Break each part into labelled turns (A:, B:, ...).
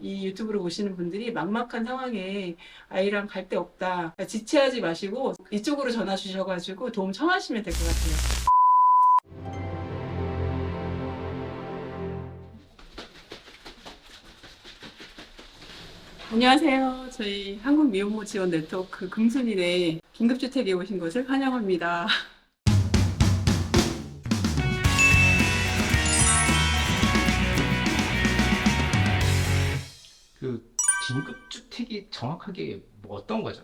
A: 이 유튜브를 보시는 분들이 막막한 상황에 아이랑 갈 데 없다. 지체하지 마시고 이쪽으로 전화 주셔가지고 도움 청하시면 될 것 같아요. 안녕하세요. 저희 한국 미혼모 지원 네트워크 금순이네 긴급주택에 오신 것을 환영합니다.
B: 긴급 주택이 정확하게 뭐 어떤 거죠?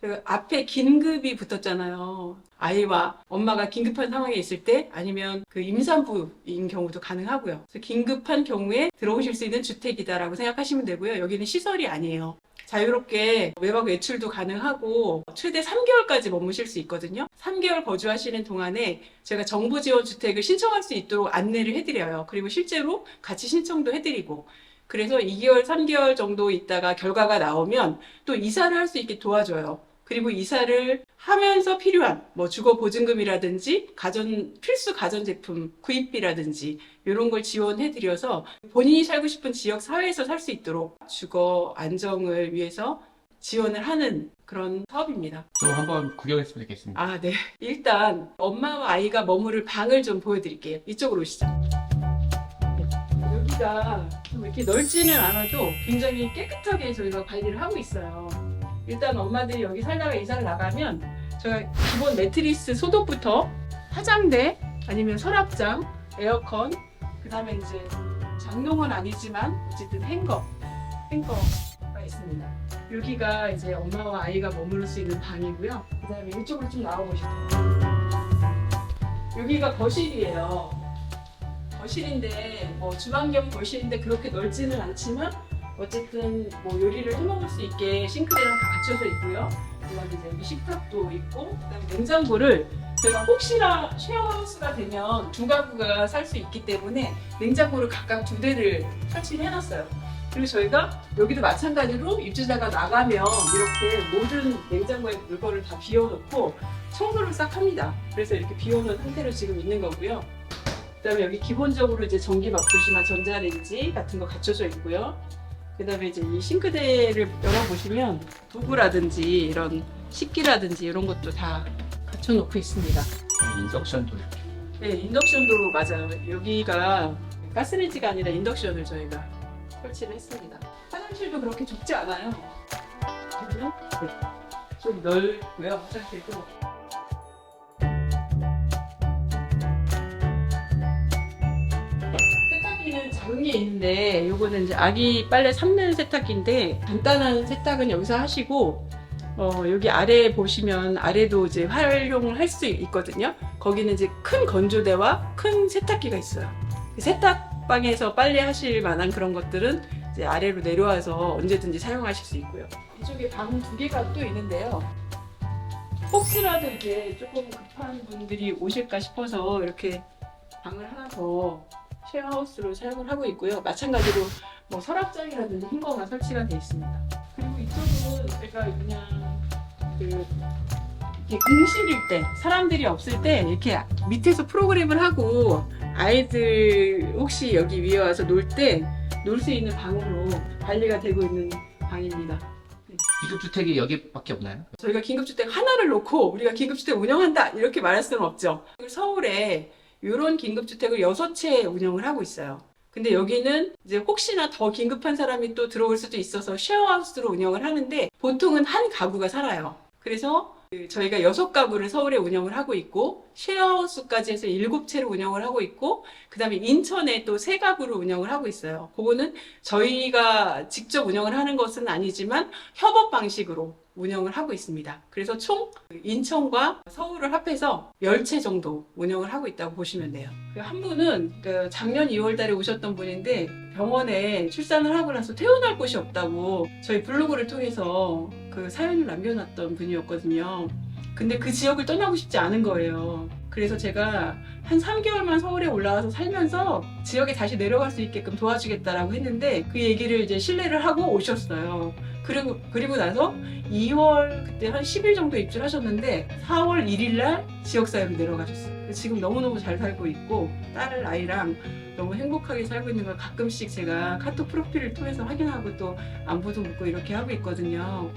A: 그 앞에 긴급이 붙었잖아요. 아이와 엄마가 긴급한 상황에 있을 때 아니면 그 임산부인 경우도 가능하고요. 그래서 긴급한 경우에 들어오실 수 있는 주택이다라고 생각하시면 되고요. 여기는 시설이 아니에요. 자유롭게 외박 외출도 가능하고 최대 3개월까지 머무실 수 있거든요. 3개월 거주하시는 동안에 제가 정부 지원 주택을 신청할 수 있도록 안내를 해드려요. 그리고 실제로 같이 신청도 해드리고 그래서 2개월, 3개월 정도 있다가 결과가 나오면 또 이사를 할 수 있게 도와줘요. 그리고 이사를 하면서 필요한 뭐 주거 보증금이라든지 가전 필수 가전 제품 구입비라든지 이런 걸 지원해 드려서 본인이 살고 싶은 지역 사회에서 살 수 있도록 주거 안정을 위해서 지원을 하는 그런 사업입니다.
B: 좀 한번 구경했으면 좋겠습니다.
A: 아, 네. 일단 엄마와 아이가 머무를 방을 좀 보여드릴게요. 이쪽으로 오시죠. 네. 여기가 좀 이렇게 넓지는 않아도 굉장히 깨끗하게 저희가 관리를 하고 있어요. 일단 엄마들이 여기 살다가 이사를 나가면 저희가 기본 매트리스 소독부터 화장대 아니면 서랍장, 에어컨, 그 다음에 이제 장롱은 아니지만 어쨌든 행거, 행거가 있습니다. 여기가 이제 엄마와 아이가 머무를 수 있는 방이고요. 그 다음에 이쪽으로 좀 나와보시죠. 여기가 거실이에요. 거실인데 뭐 주방 겸 거실인데 그렇게 넓지는 않지만 어쨌든 뭐 요리를 해 먹을 수 있게 싱크대랑 다 갖춰져 있고요. 그다음에 이제 식탁도 있고 그다음에 냉장고를 제가 혹시나 쉐어하우스가 되면 두 가구가 살 수 있기 때문에 냉장고를 각각 두 대를 설치를 해놨어요. 그리고 저희가 여기도 마찬가지로 입주자가 나가면 이렇게 모든 냉장고에 물건을 다 비워놓고 청소를 싹 합니다. 그래서 이렇게 비워놓은 상태로 지금 있는 거고요. 그다음에 여기 기본적으로 이제 전기밥솥이나 전자레인지 같은 거 갖춰져 있고요. 그다음에 이제 이 싱크대를 열어보시면 도구라든지 이런 식기라든지 이런 것도 다 갖춰놓고 있습니다.
B: 인덕션도
A: 네, 인덕션도 맞아요. 여기가 가스레인지가 아니라 인덕션을 저희가 설치를 했습니다. 화장실도 그렇게 좁지 않아요. 그죠? 네. 좀 넓고요, 화장실도. 게 있는데 요거는 이제 아기 빨래 삶는 세탁기인데 간단한 세탁은 여기서 하시고 어, 여기 아래 보시면 아래도 이제 활용을 할 수 있거든요. 거기는 이제 큰 건조대와 큰 세탁기가 있어요. 그 세탁방에서 빨래 하실 만한 그런 것들은 이제 아래로 내려와서 언제든지 사용하실 수 있고요. 이쪽에 방 두 개가 또 있는데요. 혹시라도 이제 조금 급한 분들이 오실까 싶어서 이렇게 방을 하나 더 쉐어하우스로 사용을 하고 있고요. 마찬가지로 뭐 서랍장이라든지 흰거가 설치가 되어 있습니다. 그리고 이쪽은 제가 그냥 그 이렇게 공실일 때 사람들이 없을 때 이렇게 밑에서 프로그램을 하고 아이들 혹시 여기 위에 와서 놀 때 놀 수 있는 방으로 관리가 되고 있는 방입니다.
B: 긴급 주택이 여기밖에 없나요?
A: 저희가 긴급주택 하나를 놓고 우리가 긴급주택 운영한다 이렇게 말할 수는 없죠. 서울에 이런 긴급주택을 여섯 채 운영을 하고 있어요. 근데 여기는 이제 혹시나 더 긴급한 사람이 또 들어올 수도 있어서 쉐어하우스로 운영을 하는데 보통은 한 가구가 살아요. 그래서 그 저희가 여섯 가구를 서울에 운영을 하고 있고 쉐어하우스까지 해서 일곱 채를 운영을 하고 있고 그다음에 인천에 또세 가구를 운영을 하고 있어요. 그거는 저희가 직접 운영을 하는 것은 아니지만 협업 방식으로 운영을 하고 있습니다. 그래서 총 인천과 서울을 합해서 10채 정도 운영을 하고 있다고 보시면 돼요. 그한 분은 그 작년 2월 달에 오셨던 분인데 병원에 출산을 하고 나서 퇴원할 곳이 없다고 저희 블로그를 통해서 그 사연을 남겨놨던 분이었거든요. 근데 그 지역을 떠나고 싶지 않은 거예요. 그래서 제가 한 3개월만 서울에 올라와서 살면서 지역에 다시 내려갈 수 있게끔 도와주겠다라고 했는데 그 얘기를 이제 신뢰를 하고 오셨어요. 그리고, 그리고 나서 2월 그때 한 10일 정도 입주를 하셨는데 4월 1일 날 지역사회로 내려가셨어요. 지금 너무너무 잘 살고 있고 딸 아이랑 너무 행복하게 살고 있는 걸 가끔씩 제가 카톡 프로필을 통해서 확인하고 또 안부도 묻고 이렇게 하고 있거든요.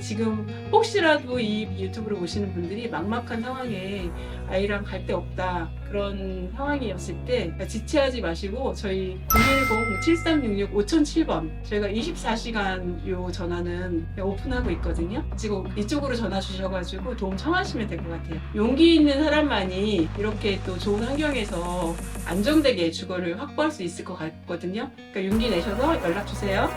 A: 지금 혹시라도 이 유튜브를 보시는 분들이 막막한 상황에 아이랑 갈 데 없다 그런 상황이었을 때 지체하지 마시고 저희 010-7366-5007번 저희가 24시간 요 전화는 오픈하고 있거든요. 지금 이쪽으로 전화 주셔가지고 도움 청하시면 될 것 같아요. 용기 있는 사람만이 이렇게 또 좋은 환경에서 안정되게 주거를 확보할 수 있을 것 같거든요. 그러니까 용기 내셔서 연락 주세요.